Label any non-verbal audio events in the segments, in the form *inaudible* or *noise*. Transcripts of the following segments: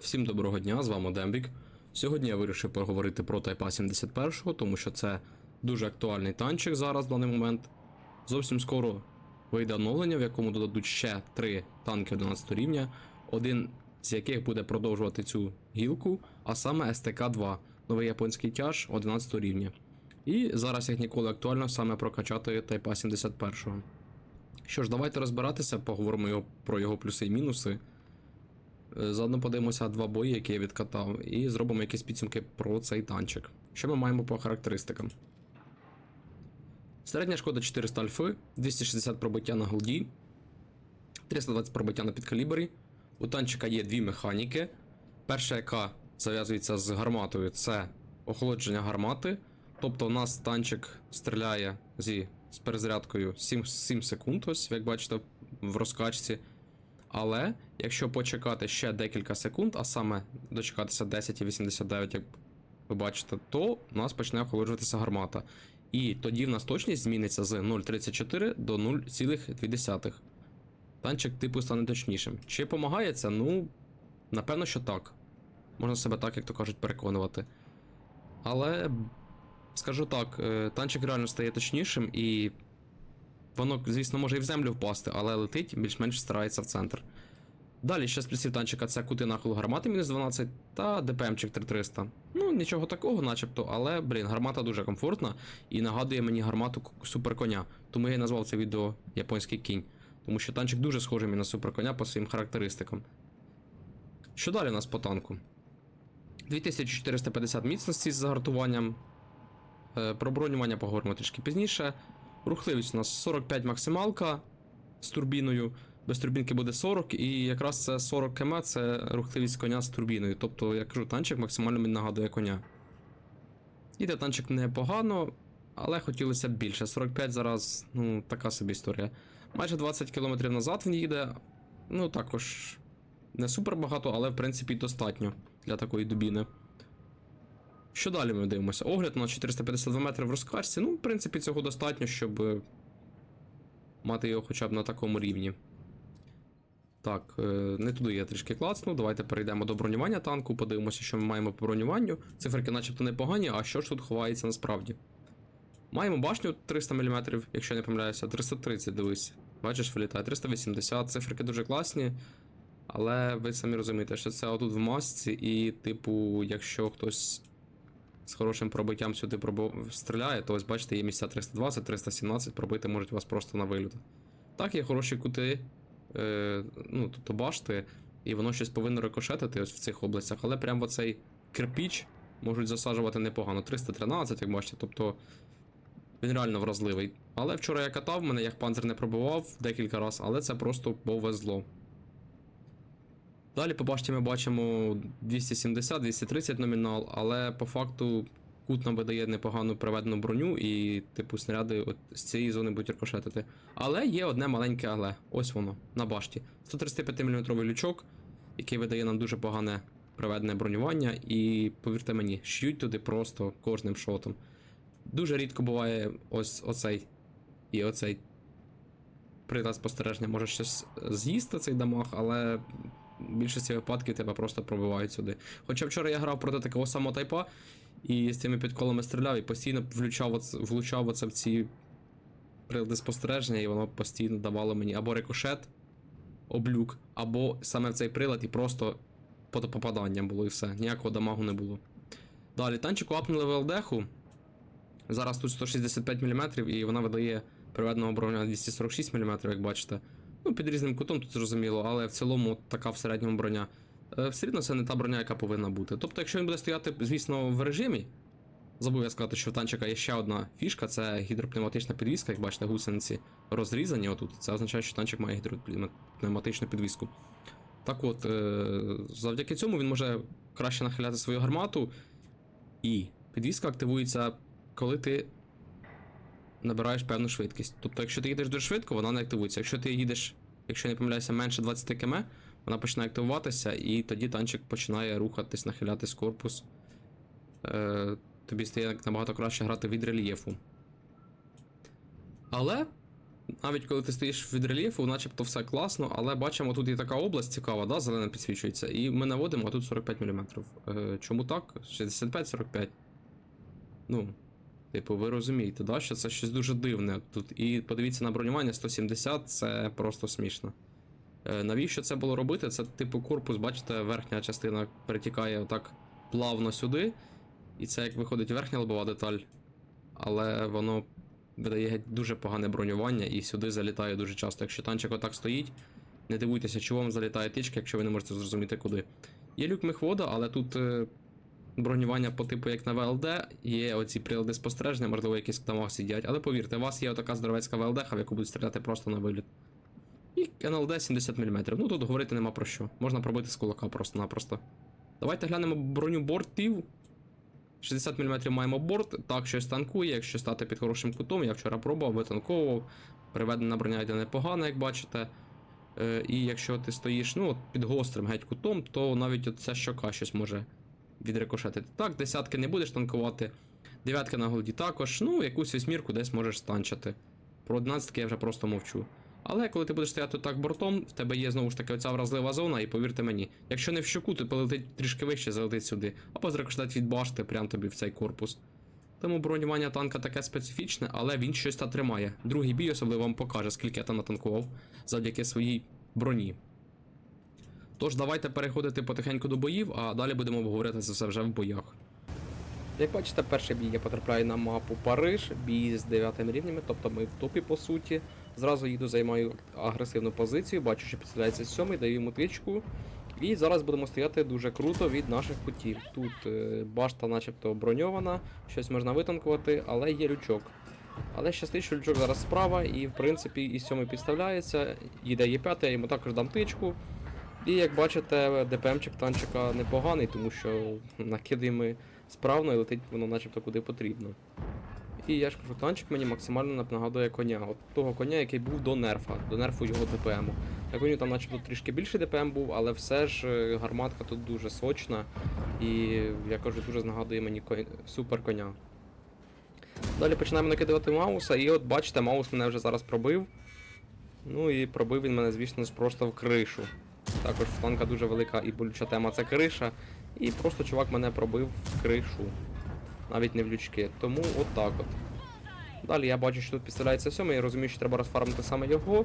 Всім доброго дня, з вами Дембік. Сьогодні я вирішив поговорити про Тайпа 71, тому що це дуже актуальний танчик зараз в даний момент. Зовсім скоро вийде оновлення, в якому додадуть ще три танки 11 рівня, один з яких буде продовжувати цю гілку, а саме СТК-2, новий японський тяж 11 рівня. І зараз як ніколи актуально саме прокачати Тайпа 71. Що ж, давайте розбиратися, поговоримо про його плюси і мінуси. Е, Заодно подивимося два бої, які я відкатав, і зробимо якісь підсумки про цей танчик. Що ми маємо по характеристикам? Середня шкода 400 альфи, 260 пробиття на голді, 320 пробиття на підкалібрі. У танчика є дві механіки. Перша, яка зав'язується з гарматою, це охолодження гармати. Тобто у нас танчик стріляє зі, з перезарядкою 7, 7 секунд, ось як бачите в розкачці. Але якщо почекати ще декілька секунд, а саме дочекатися 10,89, як ви бачите, то у нас почне охолоджуватися гармата. І тоді в нас точність зміниться з 0,34 до 0,2. Танчик типу стане точнішим. Чи допомагає це? Ну, напевно, що так. Можна себе так, як то кажуть, переконувати. Але скажу так, е, танчик реально стає точнішим і Воно, звісно, може і в землю впасти, але летить більш-менш старається в центр. Далі ще з плюсів танчика це кути нахилу гармати мінус 12 та ДПМчик 3300. Ну, нічого такого, начебто, але, блін, гармата дуже комфортна і нагадує мені гармату суперконя. Тому я і назвав це відео японський кінь. Тому що танчик дуже схожий на суперконя по своїм характеристикам. Що далі у нас по танку? 2450 міцності з загартуванням. Е, Про бронювання поговоримо трішки пізніше. Рухливість у нас 45 максималка з турбіною. Без турбінки буде 40, і якраз це 40 км це рухливість коня з турбіною. Тобто, я кажу, танчик максимально мені нагадує коня. Іде танчик непогано, але хотілося б більше. 45 зараз, ну, така собі історія. Майже 20 км назад він їде. Ну, також не супер багато, але в принципі достатньо для такої дубіни. Що далі ми дивимося? Огляд на 452 метри в розкачці. Ну, в принципі, цього достатньо, щоб е, мати його хоча б на такому рівні. Так, е, не туди я трішки клацнув. Давайте перейдемо до бронювання танку, подивимося, що ми маємо по бронюванню. Циферки начебто непогані, а що ж тут ховається насправді? Маємо башню 300 мм, якщо я не помиляюся, 330, дивись. Бачиш, вилітає 380, циферки дуже класні. Але ви самі розумієте, що це отут в масці, і, типу, якщо хтось з хорошим пробиттям сюди пробу... стріляє, то ось бачите, є місця 320, 317, пробити можуть вас просто на виліт. Так, є хороші кути, е, ну, тобто башти, і воно щось повинно рикошетити ось в цих областях, але прямо в оцей кирпіч можуть засаджувати непогано. 313, як бачите, тобто він реально вразливий. Але вчора я катав, мене як панцир не пробував декілька разів, але це просто повезло. Далі по башті ми бачимо 270-230 номінал, але по факту кут нам видає непогану приведену броню, і, типу, снаряди от з цієї зони будуть рикошетити. Але є одне маленьке але. Ось воно, на башті. 135 мм лючок, який видає нам дуже погане приведене бронювання, і повірте мені, ш'ють туди просто кожним шотом. Дуже рідко буває ось оцей і оцей прилад спостереження може щось з'їсти цей дамаг, але в більшості випадків тебе просто пробивають сюди. Хоча вчора я грав проти такого самого тайпа, і з цими підколами стріляв, і постійно влучав, оце- влучав оце в ці прилади спостереження, і воно постійно давало мені або рикошет, облюк, або саме в цей прилад, і просто попадання було і все. Ніякого дамагу не було. Далі, танчику апнули в ЛДХу. Зараз тут 165 мм, і вона видає приведеного броня 246 мм, як бачите. Ну, під різним кутом тут зрозуміло, але в цілому така в середньому броня. Е, Все рівно це не та броня, яка повинна бути. Тобто, якщо він буде стояти, звісно, в режимі, забув я сказати, що в танчика є ще одна фішка, це гідропневматична підвіска, як бачите, гусениці розрізані отут. Це означає, що танчик має гідропневматичну підвіску. Так от, е, завдяки цьому він може краще нахиляти свою гармату, і підвіска активується, коли ти набираєш певну швидкість. Тобто, якщо ти їдеш дуже швидко, вона не активується. Якщо ти їдеш, якщо я не помиляюся, менше 20 км, вона починає активуватися, і тоді танчик починає рухатись, нахилятись корпус. Е, тобі стає набагато краще грати від рельєфу. Але навіть коли ти стоїш від рельєфу, начебто все класно, але бачимо, тут є така область цікава, да, зелена підсвічується, і ми наводимо, а тут 45 мм. Е, чому так? 65-45. Ну, типу, ви розумієте, да, що це щось дуже дивне тут. І подивіться на бронювання 170, це просто смішно. Е, навіщо це було робити? Це, типу, корпус, бачите, верхня частина перетікає отак плавно сюди. І це як виходить верхня лобова деталь, але воно видає дуже погане бронювання і сюди залітає дуже часто. Якщо танчик отак стоїть, не дивуйтеся, чого вам залітає тичка, якщо ви не можете зрозуміти куди. Є люк мехвода, але тут е, бронювання по типу як на ВЛД, є оці прилади спостереження, можливо, якісь там сидять. Але повірте, у вас є отака здоровецька ВЛД, в яку будуть стріляти просто на виліт. І НЛД 70 мм. Ну тут говорити нема про що. Можна пробити з кулака просто-напросто. Давайте глянемо броню бортів. 60 мм маємо борт, так щось танкує, якщо стати під хорошим кутом, я вчора пробував, витанковував. Приведена броня йде непогано, як бачите. Е, і якщо ти стоїш ну, під гострим геть кутом, то навіть ця щока щось може відрикошетити. Так, десятки не будеш танкувати, дев'ятки на голді також, ну, якусь вісьмірку десь можеш станчити. Про 11 я вже просто мовчу. Але коли ти будеш стояти так бортом, в тебе є знову ж таки оця вразлива зона, і повірте мені, якщо не в щоку, то полетить трішки вище, залетить сюди, або зрикошетить від башти прямо тобі в цей корпус. Тому бронювання танка таке специфічне, але він щось та тримає. Другий бій особливо вам покаже, скільки я там натанкував завдяки своїй броні. Тож давайте переходити потихеньку до боїв, а далі будемо обговорювати це все вже в боях. Як бачите, перший бій я потрапляю на мапу Париж, бій з 9 рівнями, тобто ми в топі по суті. Зразу їду, займаю агресивну позицію, бачу, що підставляється сьомий, даю йому тичку. І зараз будемо стояти дуже круто від наших кутів. Тут е, башта начебто броньована, щось можна витанкувати, але є лючок. Але щастить, що лючок зараз справа, і в принципі і сьомий підставляється, їде є п'ятий, я йому також дам тичку. І як бачите, ДПМчик танчика непоганий, тому що накидаємо справно і летить воно начебто куди потрібно. І я ж кажу, танчик мені максимально нагадує коня. От того коня, який був до нерфа, до нерфу його ДПМу. На коню там начебто трішки більший ДПМ був, але все ж е, гарматка тут дуже сочна. І я кажу, дуже нагадує мені конь... супер коня. Далі починаємо накидувати Мауса, і от бачите, Маус мене вже зараз пробив. Ну і пробив він мене, звісно, просто в кришу. Також в танка дуже велика і болюча тема це криша. І просто чувак мене пробив в кришу. Навіть не в лючки. Тому от так от. Далі я бачу, що тут підставляється сьомий, я розумію, що треба розфармити саме його.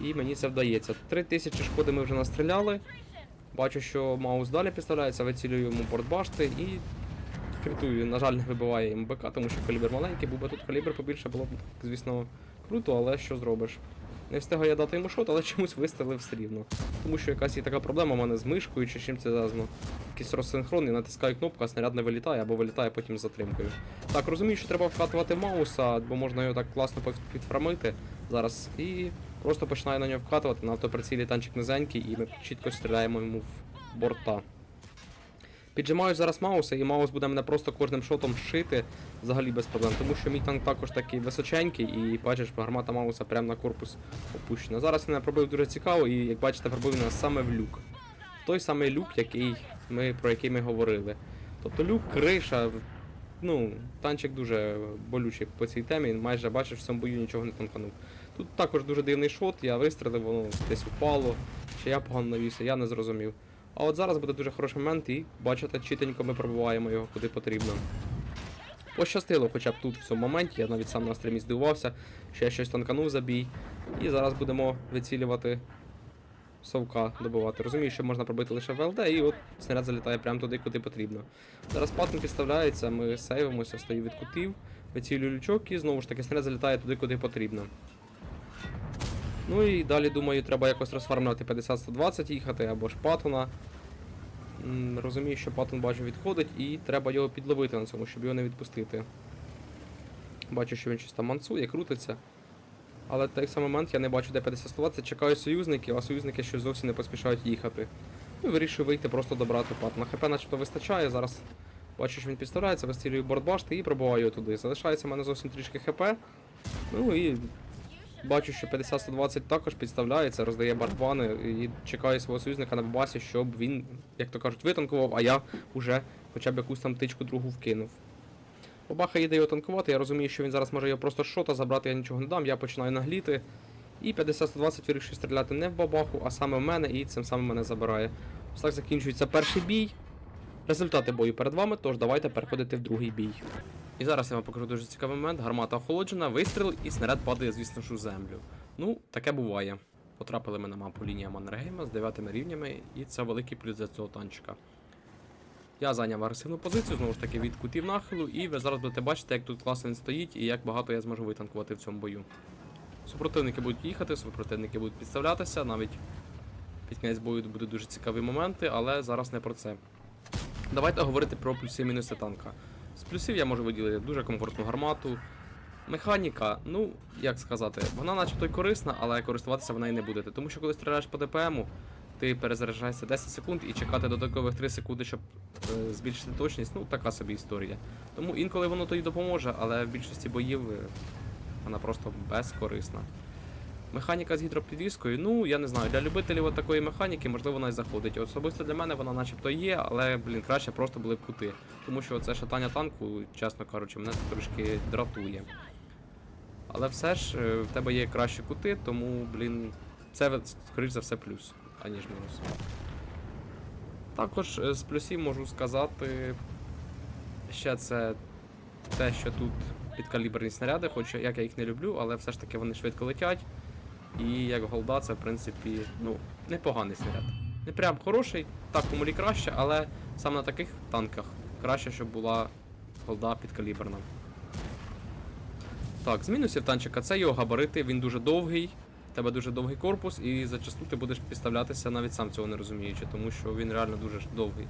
І мені це вдається. 3000 шкоди ми вже настріляли. Бачу, що маус далі підставляється, вицілюю йому портбашти і критую. На жаль, не вибиває МБК, тому що калібр маленький, був би тут калібр побільше, було б, звісно, круто, але що зробиш. Не встигаю я дати йому шот, але чомусь вистрелив все рівно. Тому що якась є така проблема в мене з мишкою чи чим це зв'язано. Якийсь розсинхрон, я натискаю кнопку, а снаряд не вилітає або вилітає потім з затримкою. Так, розумію, що треба вкатувати мауса, бо можна його так класно підфрамити зараз. І просто починаю на нього вкатувати. На автоприцілі танчик низенький, і ми чітко стріляємо йому в борта. Піджимаю зараз мауса, і маус буде мене просто кожним шотом шити взагалі без проблем, тому що мій танк також такий височенький, і бачиш, гармата мауса прямо на корпус опущена. Зараз мене пробив дуже цікаво, і як бачите, пробив мене саме в люк. Той самий люк, який ми, про який ми говорили. Тобто люк, криша, ну, танчик дуже болючий по цій темі, він майже бачиш, в цьому бою нічого не танканув. Тут також дуже дивний шот, я вистрелив, воно десь упало, чи я погано навівся, я не зрозумів. А от зараз буде дуже хороший момент, і бачите, чітенько ми пробиваємо його куди потрібно. Пощастило хоча б тут в цьому моменті, я навіть сам на стрімі здивувався, що я щось танканув за бій. І зараз будемо вицілювати совка добивати. Розумію, що можна пробити лише ВЛД, і от снаряд залітає прямо туди, куди потрібно. Зараз патн підставляється, ми сейвимося, стою від кутів, вицілюю лючок і знову ж таки снаряд залітає туди, куди потрібно. Ну і далі, думаю, треба якось розфармлювати 50-120 їхати або ж патона. Розумію, що патон бачу відходить і треба його підловити на цьому, щоб його не відпустити. Бачу, що він щось там мансує, крутиться. Але в той самий момент я не бачу, де 50-120, чекаю союзників, а союзники щось зовсім не поспішають їхати. Ну і вирішую вийти, просто добрати патона. ХП начебто вистачає, зараз бачу, що він підставляється, вистрілюю бортбашти і пробиваю його туди. Залишається в мене зовсім трішки ХП. Ну і Бачу, що 50-120 також підставляється, роздає барбани і чекає свого союзника на бабасі, щоб він, як то кажуть, витанкував, а я вже хоча б якусь там тичку другу вкинув. Бабаха їде його танкувати, я розумію, що він зараз може його просто шота забрати, я нічого не дам, я починаю нагліти. І 50-120 вирішує стріляти не в бабаху, а саме в мене, і цим самим мене забирає. Ось так закінчується перший бій. Результати бою перед вами, тож давайте переходити в другий бій. І зараз я вам покажу дуже цікавий момент. Гармата охолоджена, вистріл і снаряд падає, звісно ж, у землю. Ну, таке буває. Потрапили ми на мапу лінія Маннергейма з 9 рівнями, і це великий плюс для цього танчика. Я зайняв агресивну позицію, знову ж таки, від кутів нахилу, і ви зараз будете бачити, як тут класно він стоїть і як багато я зможу витанкувати в цьому бою. Супротивники будуть їхати, супротивники будуть підставлятися, навіть під кінець бою будуть дуже цікаві моменти, але зараз не про це. Давайте говорити про плюси і мінуси танка. З плюсів я можу виділити дуже комфортну гармату. Механіка, ну, як сказати, вона начебто й корисна, але користуватися вона і не будете. Тому що коли стріляєш по ДПМу, ти перезаряджаєшся 10 секунд і чекати додаткових 3 секунди, щоб е, збільшити точність, ну така собі історія. Тому інколи воно то допоможе, але в більшості боїв е, вона просто безкорисна. Механіка з гідропідвіскою, ну я не знаю, для любителів такої механіки, можливо, вона й заходить. Особисто для мене вона начебто є, але, блін, краще просто були б кути. Тому що це шатання танку, чесно кажучи, мене це трошки дратує. Але все ж е, в тебе є кращі кути, тому, блін, це скоріш за все плюс, аніж мінус. Також е, з плюсів можу сказати, ще це те, що тут підкаліберні снаряди, хоч як я їх не люблю, але все ж таки вони швидко летять. І як голда, це в принципі ну, непоганий снаряд. Не прям хороший, так комулі краще, але саме на таких танках краще, щоб була голда підкаліберна. Так, з мінусів танчика це його габарити, він дуже довгий, в тебе дуже довгий корпус, і зачасту ти будеш підставлятися навіть сам цього не розуміючи, тому що він реально дуже довгий.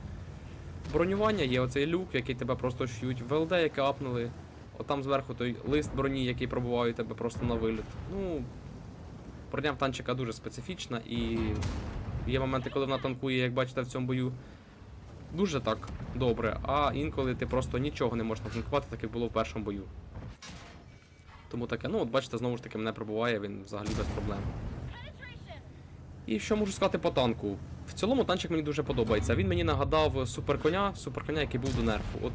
Бронювання є оцей люк, який тебе просто шьють, ВЛД, яке апнули. Отам зверху той лист броні, який пробуває тебе просто на виліт. Ну, броня в танчика дуже специфічна і є моменти, коли вона танкує, як бачите в цьому бою, дуже так добре, а інколи ти просто нічого не можеш натанкувати, так як було в першому бою. Тому таке, ну от бачите, знову ж таки мене пробуває, він взагалі без проблем. І що можу сказати по танку? В цілому танчик мені дуже подобається. Він мені нагадав суперконя, суперконя, який був до нерфу. От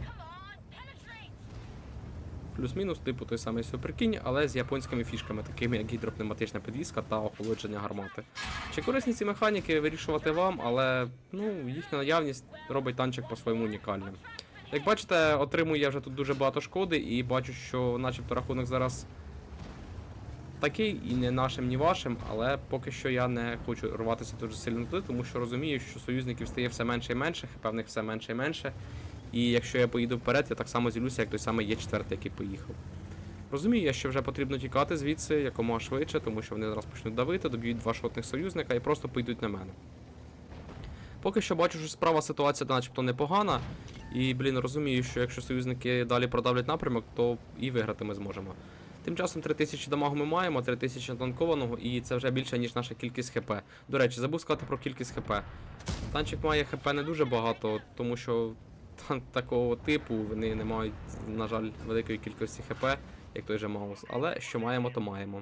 плюс-мінус, типу той самий суперкінь, але з японськими фішками, такими як гідропневматична підвізка та охолодження гармати. Чи корисні ці механіки вирішувати вам, але ну, їхня наявність робить танчик по-своєму унікальним. Як бачите, отримую я вже тут дуже багато шкоди і бачу, що начебто рахунок зараз такий і не нашим, ні вашим, але поки що я не хочу рватися дуже сильно туди, тому що розумію, що союзників стає все менше і менше, в все менше і менше. І якщо я поїду вперед, я так само зілюся, як той самий є четвертий, який поїхав. Розумію я, що вже потрібно тікати звідси якомога швидше, тому що вони зараз почнуть давити, доб'ють два шотних союзника і просто пойдуть на мене. Поки що бачу, що справа ситуація начебто непогана. І, блін, розумію, що якщо союзники далі продавлять напрямок, то і виграти ми зможемо. Тим часом 3000 дамагу ми маємо, 3000 танкованого, і це вже більше, ніж наша кількість хп. До речі, забув сказати про кількість хп. Танчик має хп не дуже багато, тому що такого типу вони не мають, на жаль, великої кількості хп, як той же Маус. Але що маємо, то маємо.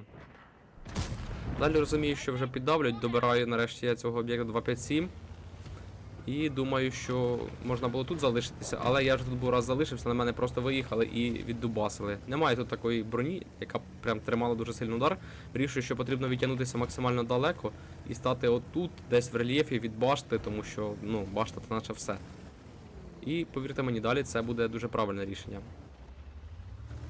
Далі розумію, що вже піддавлять, добираю нарешті я цього об'єкта 257. І думаю, що можна було тут залишитися, але я вже тут був раз залишився, на мене просто виїхали і віддубасили. Немає тут такої броні, яка прям тримала дуже сильний удар. Вирішую, що потрібно відтягнутися максимально далеко і стати отут, десь в рельєфі від башти, тому що ну, башта це наче все. І повірте мені, далі це буде дуже правильне рішення.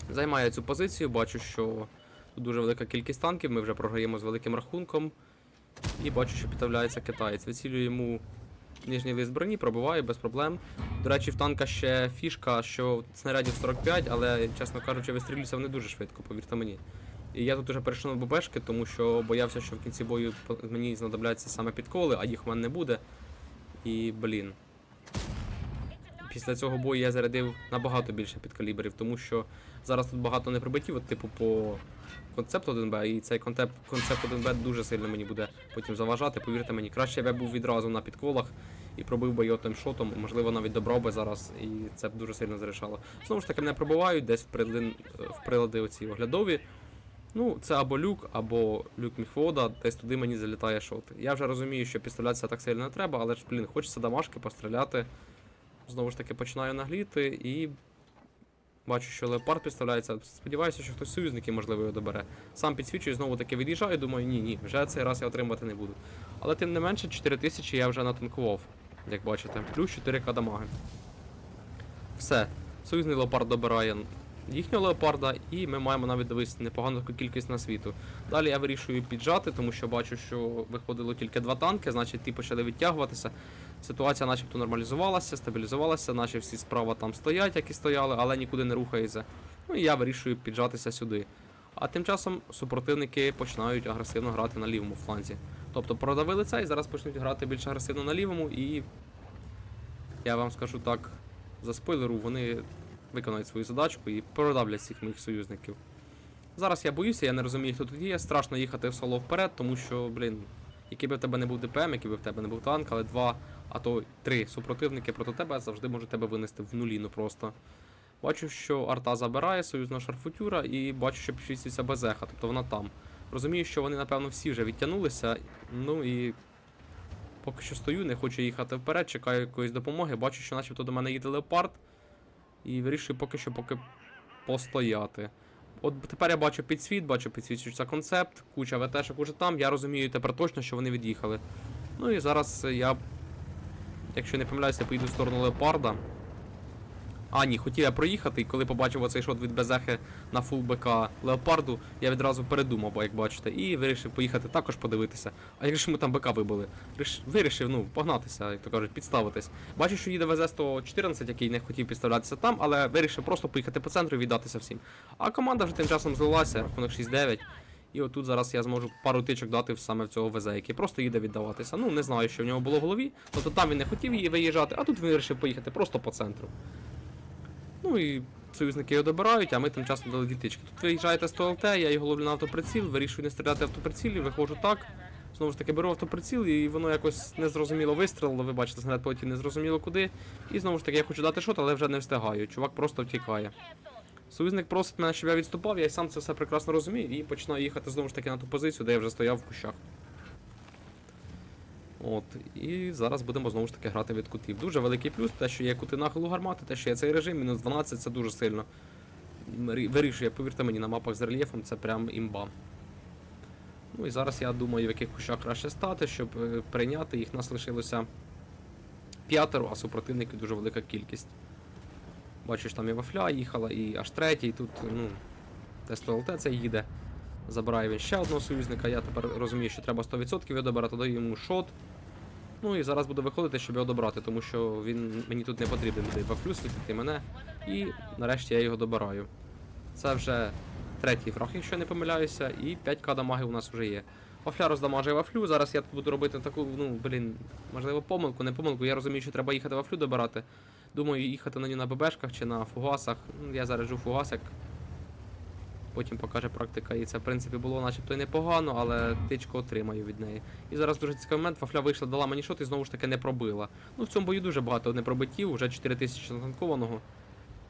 Займаю цю позицію, бачу, що тут дуже велика кількість танків, ми вже програємо з великим рахунком. І бачу, що підставляється китаєць. Вицілюю йому нижній лист броні, пробиваю без проблем. До речі, в танка ще фішка, що снарядів 45, але, чесно кажучи, вистрілюються вони дуже швидко, повірте мені. І я тут уже перейшов на ББшки, тому що боявся, що в кінці бою мені знадобляться саме підколи, а їх в мене не буде. І, блін. Після цього бою я зарядив набагато більше підкаліберів, тому що зараз тут багато неприбиттів, от, типу по концепту 1Б, і цей концепт, концепт 1Б дуже сильно мені буде потім заважати. Повірте мені, краще я був відразу на підколах і пробив би його тим шотом, можливо, навіть добрав би зараз, і це б дуже сильно зарішало. Знову ж таки, мене пробивають десь в прилади, в прилади оці оглядові. Ну, це або люк, або люк міхвода, десь туди мені залітає шот. Я вже розумію, що підставлятися так сильно не треба, але ж, блін, хочеться дамашки постріляти. Знову ж таки починаю нагліти і Бачу, що леопард підставляється. Сподіваюся, що хтось союзники, можливо, його добере. Сам підсвічую, знову таки від'їжджаю, думаю, ні, ні, вже цей раз я отримувати не буду. Але тим не менше, 4000 я вже натанкував, як бачите. Плюс 4к дамаги. Все. Союзний леопард добирає їхнього леопарда, і ми маємо навіть дивись непогану кількість на світу. Далі я вирішую піджати, тому що бачу, що виходило тільки два танки, значить ті почали відтягуватися. Ситуація начебто нормалізувалася, стабілізувалася, наші всі справа там стоять, як і стояли, але нікуди не рухаються. Ну і я вирішую піджатися сюди. А тим часом супротивники починають агресивно грати на лівому фланзі. Тобто продавили це і зараз почнуть грати більш агресивно на лівому, і я вам скажу так, за спойлеру, вони виконають свою задачку і продавлять всіх моїх союзників. Зараз я боюся, я не розумію, хто тут є. Страшно їхати в соло вперед, тому що, блін, який би в тебе не був ДПМ, який би в тебе не був танк, але два, а то три супротивники проти тебе завжди можуть тебе винести в нулі, ну просто. Бачу, що арта забирає союзного шарфутюра і бачу, що підшвістюється безеха, тобто вона там. Розумію, що вони, напевно, всі вже відтягнулися. Ну і поки що стою, не хочу їхати вперед, чекаю якоїсь допомоги. Бачу, що начебто до мене їде леопард. І вирішую поки що поки постояти. От тепер я бачу підсвіт, бачу підсвічується концепт, куча ВТшок уже там. Я розумію тепер точно, що вони від'їхали. Ну і зараз я, якщо не помиляюся, поїду в сторону леопарда. А, ні, хотів я проїхати, і коли побачив оцей шот від Безехи на фул БК Леопарду, я відразу передумав, бо як бачите, і вирішив поїхати також подивитися. А як же ми там БК вибили? Вирішив, ну, погнатися, як то кажуть, підставитись. Бачу, що їде ВЗ-114, який не хотів підставлятися там, але вирішив просто поїхати по центру і віддатися всім. А команда вже тим часом злилася, рахунок 6-9. І отут зараз я зможу пару тичок дати саме в цього ВЗ, який просто їде віддаватися. Ну, не знаю, що в нього було в голові. Тобто там він не хотів її виїжджати, а тут він вирішив поїхати просто по центру. Ну і союзники його добирають, а ми тим часом дали дітички. Тут виїжджаєте з ТЛТ, я його ловлю на автоприціл, вирішую не стріляти автоприцілі, виходжу так. Знову ж таки беру автоприціл, і воно якось незрозуміло вистрілило, ви бачите, снаряд полетів незрозуміло куди. І знову ж таки я хочу дати шот, але вже не встигаю. Чувак просто втікає. Союзник просить мене, щоб я відступав, я й сам це все прекрасно розумію, і починаю їхати знову ж таки на ту позицію, де я вже стояв в кущах. От, і зараз будемо знову ж таки грати від кутів. Дуже великий плюс, те, що є кути нахилу гармати, те, що є цей режим, мінус 12, це дуже сильно. Вирішує, повірте мені, на мапах з рельєфом це прям імба. Ну і зараз я думаю, в яких кущах краще стати, щоб е, прийняти. Їх нас лишилося п'ятеро, а супротивників дуже велика кількість. Бачиш, там і вафля їхала, і аж третій, тут, ну, тест ЛТ це їде. Забирає він ще одного союзника. Я тепер розумію, що треба 100% його добирати, даю йому шот. Ну і зараз буду виходити, щоб його добрати, тому що він мені тут не потрібен буде вафлю світити мене. І нарешті я його добираю. Це вже третій фраг, якщо не помиляюся, і 5к дамаги у нас вже є. Вафля роздамажує вафлю. Зараз я буду робити таку, ну, блін, можливо, помилку, не помилку. Я розумію, що треба їхати вафлю добирати. Думаю, їхати на ній на ББшках чи на фугасах. Ну, я заряджу фугас, як Потім покаже практика, і це в принципі було начебто і непогано, але тичку отримаю від неї. І зараз дуже цікавий момент, Вафля вийшла, дала мені шот і знову ж таки не пробила. Ну в цьому бою дуже багато непробиттів, вже 4000 натанкованого.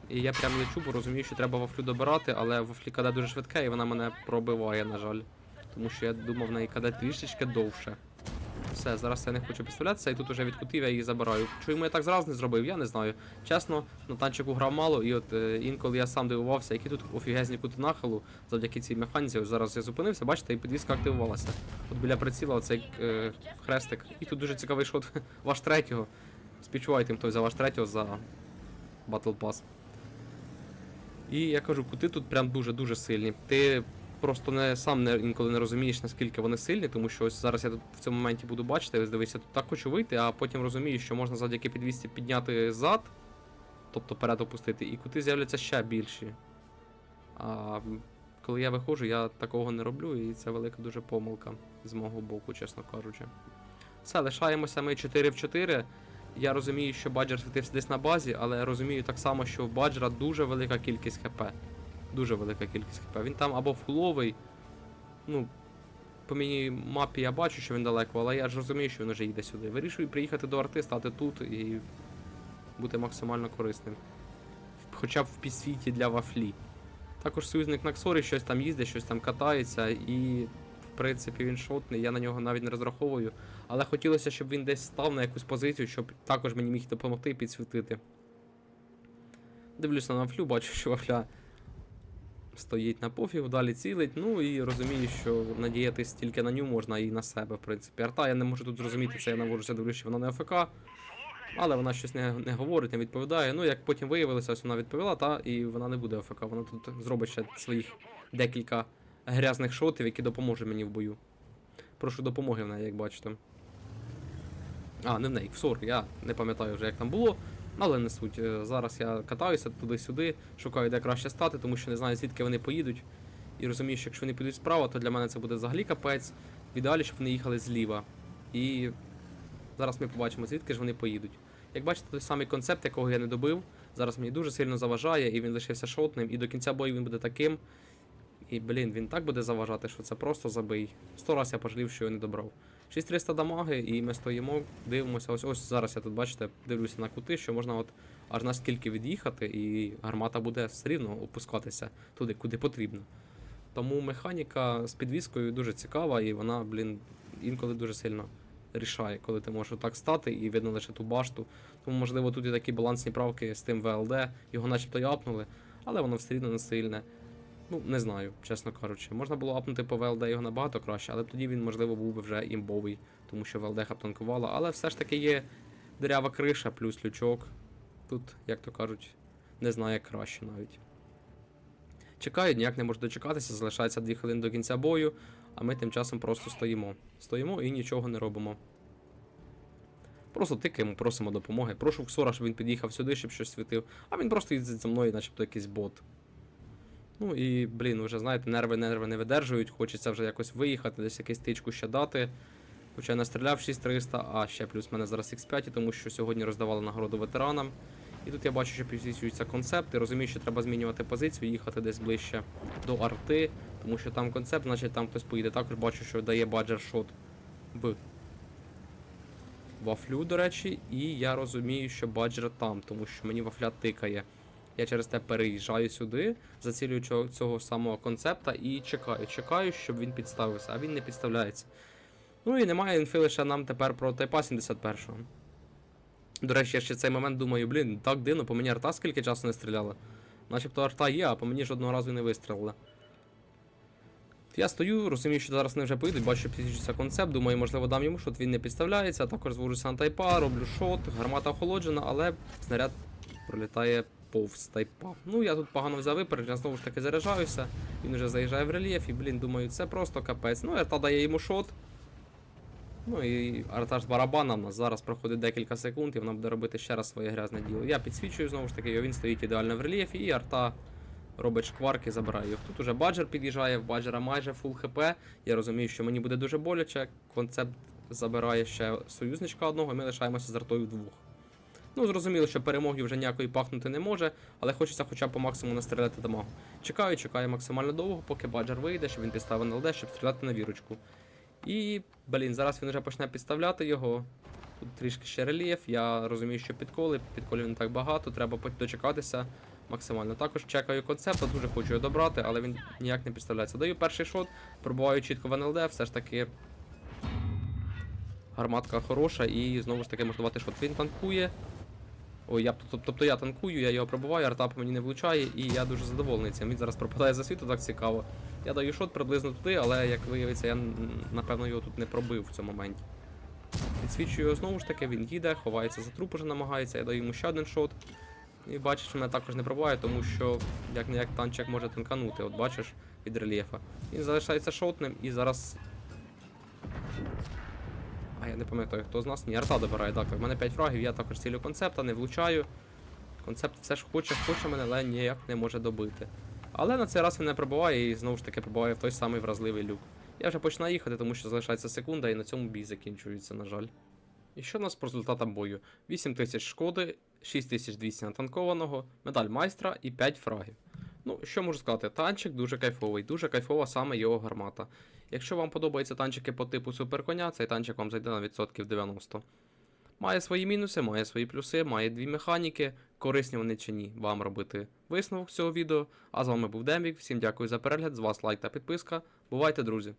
І я прям лечу, бо розумію, що треба вафлю добирати, але вафлі каде дуже швидке і вона мене пробиває, на жаль. Тому що я думав в неї каде трішечки довше. Все, зараз я не хочу підставлятися, і тут уже від кутів я її забираю. Чому я так зразу не зробив, я не знаю. Чесно, на танчику грав мало, і от е, інколи я сам дивувався, які тут офігезні кути нахилу завдяки цій механіці. Ось зараз я зупинився, бачите, і підвізка активувалася. От біля приціла оцей е, хрестик. І тут дуже цікавий шот *laughs* ваш третього. Співчувайте їм, хто взяв ваш третього за Battle Pass. І я кажу, кути тут прям дуже-дуже сильні. Ти просто не сам не інколи не розумієш, наскільки вони сильні, тому що ось зараз я тут в цьому моменті буду бачити, ось дивися, тут так хочу вийти, а потім розумію, що можна завдяки підвісці підняти зад, тобто перед опустити, і кути з'являться ще більші. А коли я виходжу, я такого не роблю, і це велика дуже помилка з мого боку, чесно кажучи. Все, лишаємося ми 4 в 4. Я розумію, що баджер світився десь на базі, але я розумію так само, що в баджера дуже велика кількість хп. Дуже велика кількість хп. Він там або фуловий. Ну, по мені мапі я бачу, що він далеко, але я ж розумію, що він вже їде сюди. Вирішую приїхати до арти, стати тут і бути максимально корисним. Хоча б в підсвіті для вафлі. Також союзник Наксорі щось там їздить, щось там катається, і в принципі він шотний, я на нього навіть не розраховую. Але хотілося, щоб він десь став на якусь позицію, щоб також мені міг допомогти і підсвітити. Дивлюся на вафлю, бачу, що вафля стоїть на пофігу, далі цілить. Ну і розумію, що надіятись тільки на ню можна і на себе, в принципі. Арта я не можу тут зрозуміти, це я наводжуся, дивлюся, що вона не АФК. Але вона щось не, не говорить, не відповідає. Ну, як потім виявилося, ось вона відповіла, та і вона не буде АФК. Вона тут зробить ще своїх декілька грязних шотів, які допоможуть мені в бою. Прошу допомоги в неї, як бачите. А, не в неї, в Сор, я не пам'ятаю вже, як там було. Але не суть. Е, Зараз я катаюся туди-сюди, шукаю, де краще стати, тому що не знаю, звідки вони поїдуть. І розумію, що якщо вони підуть справа, то для мене це буде взагалі капець. В ідеалі, щоб вони їхали зліва. І зараз ми побачимо, звідки ж вони поїдуть. Як бачите, той самий концепт, якого я не добив, зараз мені дуже сильно заважає, і він лишився шотним, і до кінця бою він буде таким. І, блін, він так буде заважати, що це просто забий. Сто раз я пожалів, що його не добрав. 6300 дамаги, і ми стоїмо, дивимося. Ось ось зараз я тут, бачите, дивлюся на кути, що можна от аж наскільки від'їхати, і гармата буде все рівно опускатися туди, куди потрібно. Тому механіка з підвіскою дуже цікава, і вона, блін, інколи дуже сильно рішає, коли ти можеш отак стати і видно лише ту башту. Тому, можливо, тут і такі балансні правки з тим ВЛД, його начебто й апнули, але воно все рівно не сильне. Ну, не знаю, чесно кажучи. Можна було апнути по ВЛД його набагато краще, але б тоді він, можливо, був би вже імбовий, тому що ВЛД хаптанкувала. Але все ж таки є дирява криша плюс лючок. Тут, як то кажуть, не знаю як краще навіть. Чекаю, ніяк не можу дочекатися, залишається 2 хвилини до кінця бою, а ми тим часом просто стоїмо. Стоїмо і нічого не робимо. Просто тикаємо, просимо допомоги. Прошу Ксора, щоб він під'їхав сюди, щоб щось світив. А він просто їздить за мною, начебто якийсь бот. Ну і, блін, вже знаєте, нерви нерви не видержують, хочеться вже якось виїхати, десь якусь тичку ще дати. Хоча я настріляв 6300, а ще плюс в мене зараз X5, тому що сьогодні роздавали нагороду ветеранам. І тут я бачу, що підсвічуються концепти, розумію, що треба змінювати позицію, їхати десь ближче до арти, тому що там концепт, значить там хтось поїде. Також бачу, що дає баджер шот в вафлю, до речі, і я розумію, що баджер там, тому що мені вафля тикає. Я через те переїжджаю сюди, зацілюю цього, цього самого концепта і чекаю. Чекаю, щоб він підставився, а він не підставляється. Ну і немає інфи лише нам тепер про Тайпа 71-го. До речі, я ще цей момент думаю, блін, так дивно, по мені арта скільки часу не стріляла. Начебто арта є, а по мені жодного разу не вистрілила. Я стою, розумію, що зараз вони вже поїдуть, бачу, підсвічується концепт, думаю, можливо, дам йому шот, він не підставляється, а також звожуся на тайпа, роблю шот, гармата охолоджена, але снаряд пролітає повз тайпа. Ну, я тут погано взяв виперед, я знову ж таки заряджаюся, він вже заїжджає в рельєф, і, блін, думаю, це просто капець. Ну, арта дає йому шот. Ну і арта ж барабана в нас зараз проходить декілька секунд, і вона буде робити ще раз своє грязне діло. Я підсвічую знову ж таки, він стоїть ідеально в рельєфі, і арта робить шкварки, забирає його. Тут уже баджер під'їжджає, в баджера майже фул хп. Я розумію, що мені буде дуже боляче. Концепт забирає ще союзничка одного, і ми лишаємося з артою вдвох. Ну, зрозуміло, що перемоги вже ніякої пахнути не може, але хочеться хоча б по максимуму настріляти дамагу. Чекаю, чекаю максимально довго, поки баджер вийде, щоб він підставив на ЛД, щоб стріляти на вірочку. І, блін, зараз він вже почне підставляти його. Тут трішки ще рельєф, я розумію, що підколи, підколів не так багато, треба дочекатися максимально. Також чекаю концепт, дуже хочу його добрати, але він ніяк не підставляється. Даю перший шот, пробуваю чітко в НЛД, все ж таки гарматка хороша і знову ж таки можна давати шот. Він танкує. Ой, я, тоб- тобто я танкую, я його пробиваю, арта по мені не влучає, і я дуже задоволений цим. Він зараз пропадає за світу, так цікаво. Я даю шот приблизно туди, але як виявиться, я напевно його тут не пробив в цьому моменті. Підсвічую його знову ж таки, він їде, ховається за труп уже намагається, я даю йому ще один шот. І бачиш, мене також не пробиває, тому що як не як танчик може танканути, от бачиш від рельєфа. Він залишається шотним і зараз. Я не пам'ятаю, хто з нас. Ні, арта добирає, так. В мене 5 фрагів, я також цілю концепта, не влучаю. Концепт все ж хоче, хоче мене, але ніяк не може добити. Але на цей раз він не пробиває і знову ж таки пробиває в той самий вразливий люк. Я вже починаю їхати, тому що залишається секунда, і на цьому бій закінчується, на жаль. І що у нас по результатам бою? 8000 шкоди, 6200 натанкованого, медаль майстра і 5 фрагів. Ну, що можу сказати, танчик дуже кайфовий, дуже кайфова саме його гармата. Якщо вам подобаються танчики по типу суперконя, цей танчик вам зайде на відсотків 90. Має свої мінуси, має свої плюси, має дві механіки. Корисні вони чи ні, вам робити висновок цього відео. А з вами був Демік. Всім дякую за перегляд. З вас лайк та підписка. Бувайте, друзі!